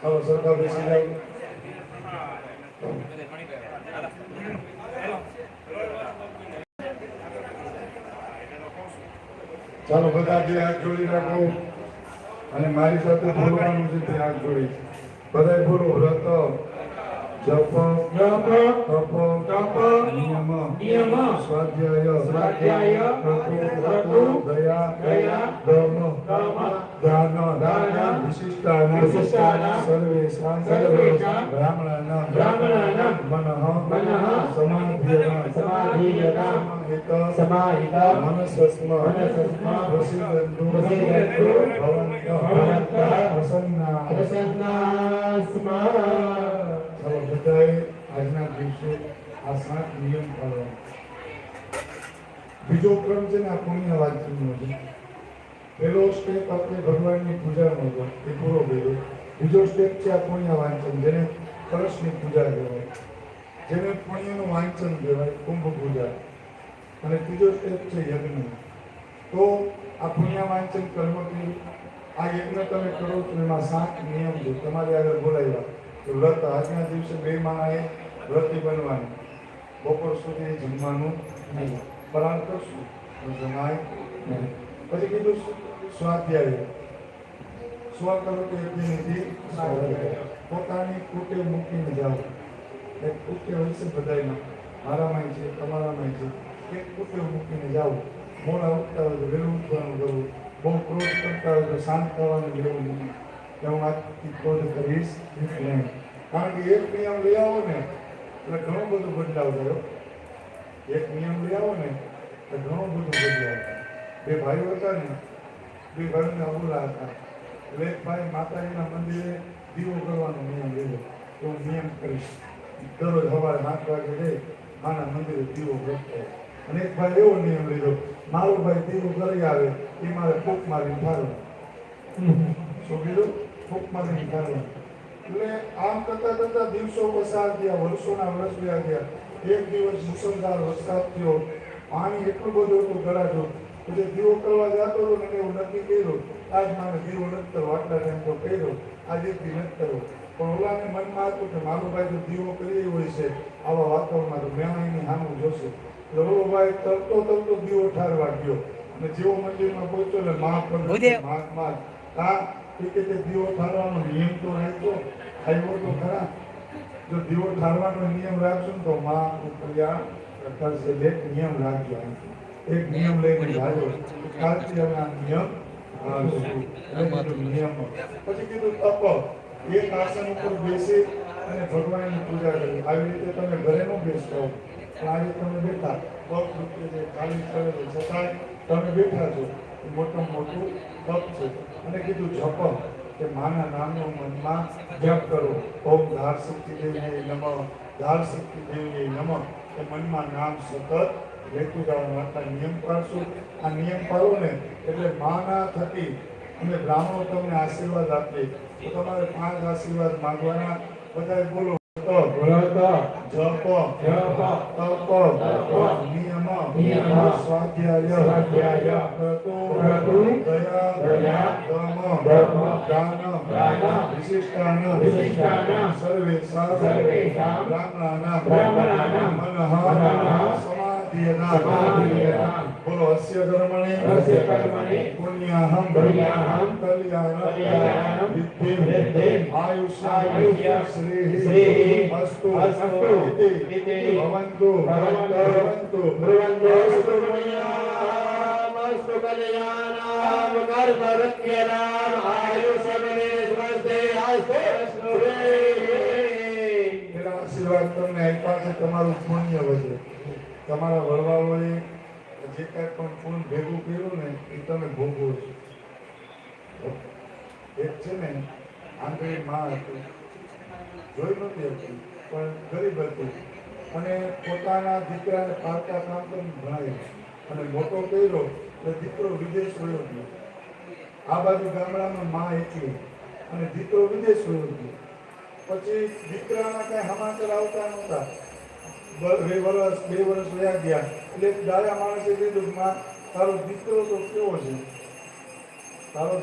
ચાલો સરકાર બેસી જાય ચાલો બધા જે હાથ જોડી રાખો. અને મારી સાથે બોલવાનું છે તે હાથ જોડી. બધાય બોલો વ્રત જપ જપ, તપ તપ, નિયમ નિયમ, સ્વાધ્યાય સ્વાધ્યાય, ક્રતુ, દયા દયા, દમ દમ, દાન દાન, वसिष्ठानां सर्वेषां सर्वेषां ब्राह्मणानां ब्राह्मणानां मनः मनः समाधीयतां समाधीयतां समाहिता मनसस्म मनसस्म प्रसीदन्तु प्रसीदन्तु भवन्तः भवन्तः प्रसन्ना प्रसन्ना स्म ચાલો બધાએ આજના દિવસે આ સાત નિયમ પાળવા બીજો ક્રમ છે ને આ પુણ્ય વાંચનનો છે પહેલો સ્ટેપ આપણે ભગવાનની પૂજાનો હતો, એ પૂરો કર્યો. બીજો સ્ટેપ છે આ પુણ્ય વાંચન, જેને કળશની પૂજા કહેવાય. જેને પુણ્યનું વાંચન કહેવાય, કુંભ પૂજા. અને ત્રીજો સ્ટેપ છે યજ્ઞ. તો આ પુણ્ય વાંચન કર્મથી આ યજ્ઞ તમે કરો છો, એમાં સાત નિયમ છે. તમારી આગળ બોલાવ્યા તો વ્રત, આજના દિવસે બે માણાએ વ્રતી બનવાનું. બપોર સુધી જમવાનું નહીં. પરાણ કરશું જમાય નહીં. પછી કીધું સ્વાધ્યાય સ્વ કરો કે યજ્ઞનિધિ પોતાની કુટે મૂકીને જાઓ. એક કુટે હોય છે બધાયમાં. મારામાં છે તમારામાં છે. એક કુટે મૂકીને જાઓ. મોડા ઉઠતા હોય તો વહેલું ઉઠવાનું કરવું બહુ ક્રોધ કરતા હોય તો શાંત થવાનું રહેવું નહીં. કે હું આજથી ક્રોધ કરીશ નહીં. કારણ કે એક નિયમ લઈ આવો ને, એટલે ઘણું બધું બદલાવ થયો એક નિયમ લઈ આવો ને, એટલે ઘણું બધું બદલાવ બે ભાઈઓ હતા ને, બે ભાઈઓને અબોલા હતા. એટલે એક ભાઈ માતાજીના મંદિરે દીવો કરવાનો નિયમ લીધો. તો હું નિયમ કરીશ. દરરોજ સવારે સાત વાગે જઈ માના મંદિરે દીવો કરતો. અને એક ભાઈ એવો નિયમ લીધો. મારો ભાઈ દીવો કરી આવે, એ મારે ફૂંક મારીને ઠારવા શું કીધું? ફૂંક મારીને ઠારવા એટલે આમ કરતા કરતા દિવસો પસાર થયા, વર્ષોના વર્ષ ગયા ગયા એક દિવસ મુસલધાર વરસાદ થયો. પાણી એટલું બધું હતું ગળાજો પછી દીવો કરવા જતો હતો ને એવું નક્કી કર્યું આજ મારે દીવો નથી કરવો આટલા ટાઈમ તો કર્યો આજે થી નથી કરવો પણ ઓલાને મનમાં હતું કે મારો ભાઈ તો દીવો કરી હોય છે આવા વાતાવરણમાં તો મેં એની સામું જોશે. એટલે ઓલો ભાઈ તરતો તરતો દીવો ઠારવા ગયો અને જેવો મંદિરમાં પહોંચ્યો એટલે મહાપ્રભુ મહાત્મા હા કે તે દીવો ઠારવાનો નિયમ તો રાખજો આવ્યો તો ખરા. જો દીવો ઠારવાનો નિયમ રાખશો ને તો માં કલ્યાણ કરશે બે નિયમ રાખજો એક નિયમ લઈને આવ્યો. આ નિયમ. નિયમ પછી કીધું, તપ, એક આસન ઉપર બેસી અને ભગવાનની પૂજા કરી. આવી રીતે તમે ઘરે ન બેસતા હો તમે બેઠા. પગ દુખે છે ખાલી કરે છતાંય તમે બેઠા છો. એ મોટામાં મોટું તપ છે. અને કીધું, જપ, કે માના નામનો મનમાં જપ કરો. ઓમ ધાર શક્તિ દેવી નમ. ધાર શક્તિ દેવી નમ. એ મનમાં નામ સતત જવાનું આટલા નિયમ પાડશું. આ નિયમ પાડો ને એટલે માના થકી અમે બ્રાહ્મણો તમને આશીર્વાદ આપીએ. તો તમારે પાંચ આશીર્વાદ માંગવાના. બધા બોલો. જપ જપ, તપ નિયમ નિયમ, સ્વાધ્યાય સ્વાધ્યાય, ક્રતુ, ક્રતુ, દયા દયા, દમ દમ, દાન દાન, વિશિષ્ટાન વિશિષ્ટાન, સર્વેષાં સર્વેષાં, બ્રાહ્મણાનાં બ્રાહ્મણાનાં, મનઃ મનઃ, બોલો અસ્ય કર્મણિ અસ્ય કર્મણિ, પુણ્યાહમ પુણ્યાહમ, કલ્યાણમ કલ્યાણમ, વિદ્ધિમ વિદ્ધિમ, આયુષ્યામ આયુષ્યામ, શ્રીઃ શ્રીઃ, અસ્તુ અસ્તુ, ઇતિ ઇતિ, ભવન્તુ ભવન્તુ, ભવન્તુ બ્રુવન્તો સુબ્રમણ્યામસ્તુ કલ્યાણામ કર્મરત્યનામ આયુષ્યમે સ્વસ્તે આસ્તે એના આશીર્વાદ તમને આપ્યા છે તમારું પુણ્ય વધે. તમારા વડવાઓએ જે કાંઈ પણ પુણ્ય ભેગું કર્યું ને એ તમે ભોગવો છો. એક છે ને, આંગળી માં હતી. જોઈ નથી હતી, પણ ગરીબ હતી. અને પોતાના દીકરાને પારકા કામ કરીને ભણાવ્યો અને મોટો કર્યો, એટલે દીકરો વિદેશ રહ્યો ગયો. આ બાજુ ગામડામાં માં એકલી અને દીકરો વિદેશ રહ્યો ગયો. પછી દીકરાના કઈ સમાચાર આવતા નહોતા. બ- વર્ષ બે વર્ષ રહ્યા ગયા. એટલે ડાયા માણસે કીધું માં, તારો દીકરો તો કેવો છે? તારો